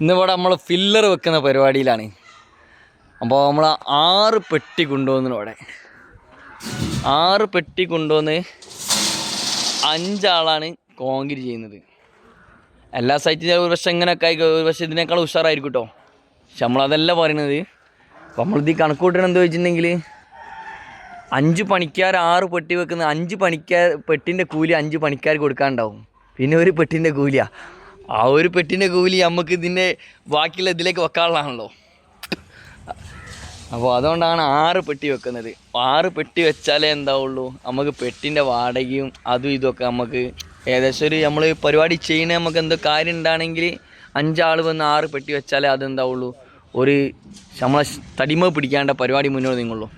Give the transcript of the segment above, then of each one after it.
ഇന്നിവിടെ നമ്മൾ ഫില്ലർ വെക്കുന്ന പരിപാടിയിലാണ്. അപ്പോൾ നമ്മൾ ആറ് പെട്ടി കൊണ്ടുവന്നു ഇവിടെ. ആറ് പെട്ടി കൊണ്ടുവന്ന് അഞ്ചാളാണ് കോൺക്രീറ്റ് ചെയ്യുന്നത്. എല്ലാ സൈറ്റിലും ഒരു പക്ഷേ ഇങ്ങനെയൊക്കെ ആയി ഒരു പക്ഷേ ഇതിനേക്കാൾ ഉഷാറായിരിക്കും കേട്ടോ പക്ഷെ നമ്മളതല്ല പറയുന്നത് അപ്പോൾ നമ്മളിത് കണക്ക് കൂട്ടണം എന്താ വെച്ചിട്ടുണ്ടെങ്കിൽ അഞ്ച് പണിക്കാർ ആറ് പെട്ടി വെക്കുന്ന അഞ്ച് പണിക്കാർ പെട്ടിന്റെ കൂലി അഞ്ച് പണിക്കാർ കൊടുക്കാനുണ്ടാവും. പിന്നെ ഒരു പെട്ടിന്റെ കൂലിയാ. ആ ഒരു പെട്ടിന്റെ കൂലി നമുക്ക് ഇതിന്റെ ബാക്കിയുള്ള ഇതിലേക്ക് വെക്കാനുള്ളതാണല്ലോ. അപ്പോൾ അതുകൊണ്ടാണ് ആറ് പെട്ടി വെക്കുന്നത്. ആറ് പെട്ടി വെച്ചാലേ എന്താവുള്ളൂ? നമുക്ക് പെട്ടിന്റെ വാടകയും അതും ഇതൊക്കെ നമുക്ക് ഏകദേശം ഒരു നമ്മൾ പരിപാടി ചെയ്യണ നമുക്ക് എന്തോ കാര്യം ഉണ്ടാണെങ്കിൽ അഞ്ചാൾ വന്ന് ആറ് പെട്ടി വെച്ചാലേ അതെന്താവുള്ളൂ? ഒരു നമ്മളെ തടിമ പിടിക്കാണ്ട പരിപാടി മുന്നോട്ട് നീങ്ങുള്ളൂ.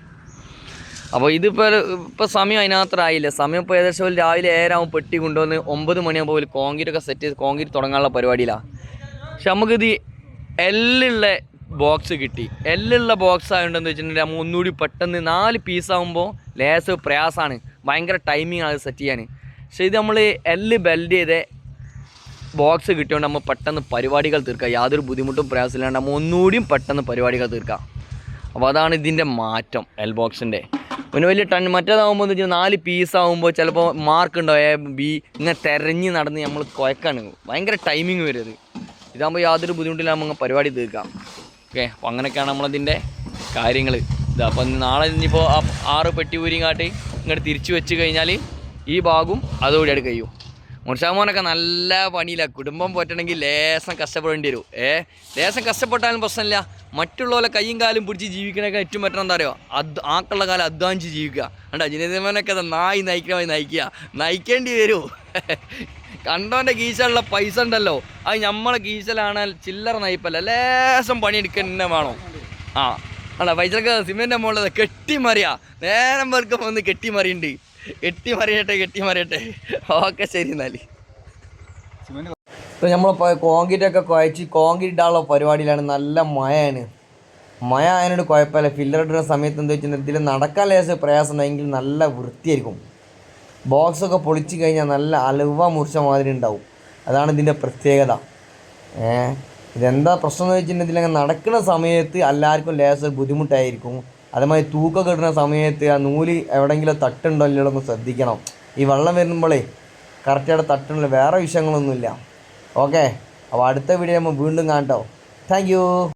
അപ്പോൾ ഇതിപ്പോൾ ഇപ്പോൾ സമയം അതിനകത്തായില്ല സമയം ഇപ്പോൾ ഏകദേശം ഒരു രാവിലെ ഏഴാവും പെട്ടി കൊണ്ടുവന്ന് ഒമ്പത് മണിയാകുമ്പോൾ ഒരു കോൺക്രീറ്റ് ഒക്കെ സെറ്റ് ചെയ്ത് കോൺക്രീറ്റ് തുടങ്ങാനുള്ള പരിപാടിയിലാണ് പക്ഷെ നമുക്കിത് എല്ലുള്ള ബോക്സ് കിട്ടി. എല്ലുള്ള ബോക്സ് ആയതുകൊണ്ടെന്ന് വെച്ചിട്ടുണ്ടെങ്കിൽ നമ്മൾ ഒന്നുകൂടി പെട്ടെന്ന് നാല് പീസാകുമ്പോൾ ലേസ് പ്രയാസമാണ് ഭയങ്കര ടൈമിംഗ് ആണ് സെറ്റ് ചെയ്യാൻ പക്ഷെ ഇത് നമ്മൾ എല്ല് ബെൽഡ് ചെയ്ത് ബോക്സ് കിട്ടിയോണ്ട് നമ്മൾ പെട്ടെന്ന് പരിപാടികൾ തീർക്കാം. യാതൊരു ബുദ്ധിമുട്ടും പ്രയാസമില്ലാണ്ട് നമ്മൾ ഒന്നുകൂടിയും പെട്ടെന്ന് പരിപാടികൾ തീർക്കാം. അപ്പോൾ അതാണ് ഇതിന്റെ മാറ്റം എൽ ബോക്സിന്റെ പിന്നെ വലിയ ടൺ മറ്റേതാകുമ്പോൾ എന്ന് വെച്ചാൽ നാല് പീസ് ആകുമ്പോൾ ചിലപ്പോൾ മാർക്ക് ഉണ്ടോ? എ ബി ഇങ്ങനെ തെരഞ്ഞ് നടന്ന് നമ്മൾ കുഴക്കാണ് ഭയങ്കര ടൈമിങ് വരും അത് ഇതാകുമ്പോൾ യാതൊരു ബുദ്ധിമുട്ടില്ല നമ്മൾ പരിപാടി തീർക്കാം. ഓക്കെ അപ്പോൾ അങ്ങനെയൊക്കെയാണ് നമ്മളതിന്റെ കാര്യങ്ങൾ ഇത് അപ്പം നാളെ ഇനിയിപ്പോൾ ആറ് പെട്ടി ഊരിയും കാട്ടി ഇങ്ങോട്ട് തിരിച്ചു വെച്ച് കഴിഞ്ഞാൽ ഈ ഭാഗവും അതോടെ കഴിയും. മുർഷാമോനൊക്കെ നല്ല പണിയില്ല കുടുംബം പോറ്റണമെങ്കിൽ ലേശം കഷ്ടപ്പെടേണ്ടി വരും. ഏ ലേശം കഷ്ടപ്പെട്ടാലും പ്രശ്നമില്ല. മറ്റുള്ളവരെ കൈയും കാലും പിടിച്ച് ജീവിക്കണൊക്കെ ഏറ്റവും പറ്റണം എന്താ പറയുക അത് ആക്കുള്ള കാലം അധ്വാനിച്ച് ജീവിക്കുക. കണ്ടോ? ജിനേന്ദ്രമോനൊക്കെ നായി നയിക്കണമായി നയിക്കുക. നയിക്കേണ്ടി വരൂ. കണ്ടോന്റെ കീശലുള്ള പൈസ ഉണ്ടല്ലോ. അത് നമ്മളെ കീശലാണ് ചില്ലറ നയിപ്പല്ല? ലേശം പണിയെടുക്കുക വേണോ. വേണം ആ അല്ല പൈസക്ക് സിമെന്റെ മുകളിൽ കെട്ടിമറിയാ. നേരം പേർക്ക് വന്ന് കെട്ടിമറിയുണ്ട്. കെട്ടിമറിയട്ടെ കെട്ടിമറിയട്ടെ ഓക്കെ ശരി എന്നാൽ ഇപ്പം നമ്മളിപ്പോൾ കോൺക്രീറ്റ് ഒക്കെ കുഴച്ച് കോൺക്രീറ്റ് ഇടാനുള്ള പരിപാടിയിലാണ്. നല്ല മഴയാണ്. മഴ അതിനോട് കുഴപ്പമില്ല. ഫില്ലർ ഇടുന്ന സമയത്ത് എന്താ വെച്ചാൽ ഇതിൽ നടക്കാൻ ലേശം പ്രയാസം ഉണ്ടെങ്കിൽ നല്ല വൃത്തിയായിരിക്കും. ബോക്സൊക്കെ പൊളിച്ച് കഴിഞ്ഞാൽ നല്ല അലുവ മുറിച്ച മാതിരി ഉണ്ടാവും. അതാണ് ഇതിന്റെ പ്രത്യേകത. ഏഹ് ഇതെന്താ പ്രശ്നം എന്ന് വെച്ചിട്ടുണ്ടെങ്കിൽ നടക്കുന്ന സമയത്ത് എല്ലാവർക്കും ലേശം ബുദ്ധിമുട്ടായിരിക്കും. അതേമാതിരി തൂക്കൊക്കെ ഇടുന്ന സമയത്ത് ആ നൂൽ എവിടെയെങ്കിലും തട്ടുണ്ടോ ഇല്ലയോ ഒന്ന് ശ്രദ്ധിക്കണം. ഈ വെള്ളം വരുമ്പോഴേ കറക്റ്റായിട്ട് തട്ടുണ്ടല്ലോ വേറെ വിഷയങ്ങളൊന്നുമില്ല. ഓക്കെ അപ്പോൾ അടുത്ത വീഡിയോ നമ്മൾ വീണ്ടും കാണട്ടോ താങ്ക്